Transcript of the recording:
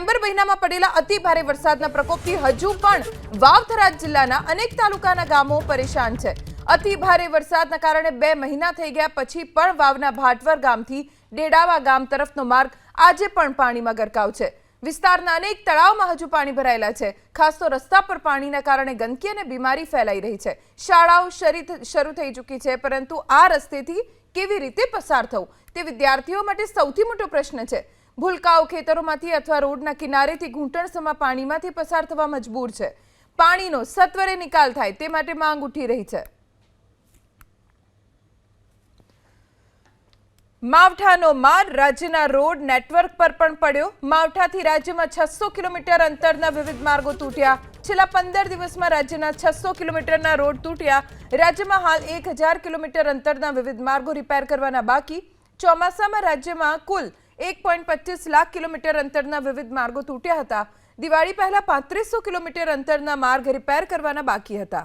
December મહિનામાં પડેલા અતિ ભારે વરસાદના પ્રકોપથી હજુ પણ વાવ-થરાદ જિલ્લાના અનેક તાલુકાના ગામો પરેશાન છે. અતિ ભારે વરસાદના કારણે બે મહિના થઈ ગયા પછી પણ વાવના ભાટવર ગામથી ડેડાવા ગામ તરફનો માર્ગ આજે પણ પાણીમાં ગરકાવ છે. વિસ્તારના અનેક તળાવમાં હજુ પાણી ભરાયેલા છે. ખાસ તો રસ્તા પર પાણીના કારણે ગંદકી અને બીમારી ફેલાઈ રહી છે. શાળાઓ શરૂ થઈ ચૂકી છે, પરંતુ આ રસ્તેથી કેવી રીતે પસાર થવું? તે વિદ્યાર્થીઓ માટે સૌથી મોટો પ્રશ્ન છે. ભૂલકાઓ ખેતરોમાંથી અથવા રોડના કિનારેથી ઘૂંટણસમાં પાણીમાંથી પસાર થવા મજબૂર છે. પાણીનો સત્વરે નિકાલ થાય તે માટે માંગ ઉઠી રહી છે. માવઠાનો માર રાજ્યના રોડ નેટવર્ક પર પણ પડ્યો. માવઠાથી રાજ્યમાં છસો કિલોમીટર અંતરના વિવિધ માર્ગો તૂટ્યા. છેલ્લા પંદર દિવસમાં રાજ્યના છસો કિલોમીટરના રોડ તૂટ્યા. રાજ્યમાં હાલ એક હજાર કિલોમીટર અંતરના વિવિધ માર્ગો રિપેર કરવાના બાકી. ચોમાસામાં રાજ્યમાં કુલ એક લાખ કિલોમીટર અંતરના વિવિધ માર્ગો તૂટ્યા હતા. દિવાળી પહેલા પાંત્રીસો કિલોમીટર અંતરના માર્ગ રિપેર કરવાના બાકી હતા.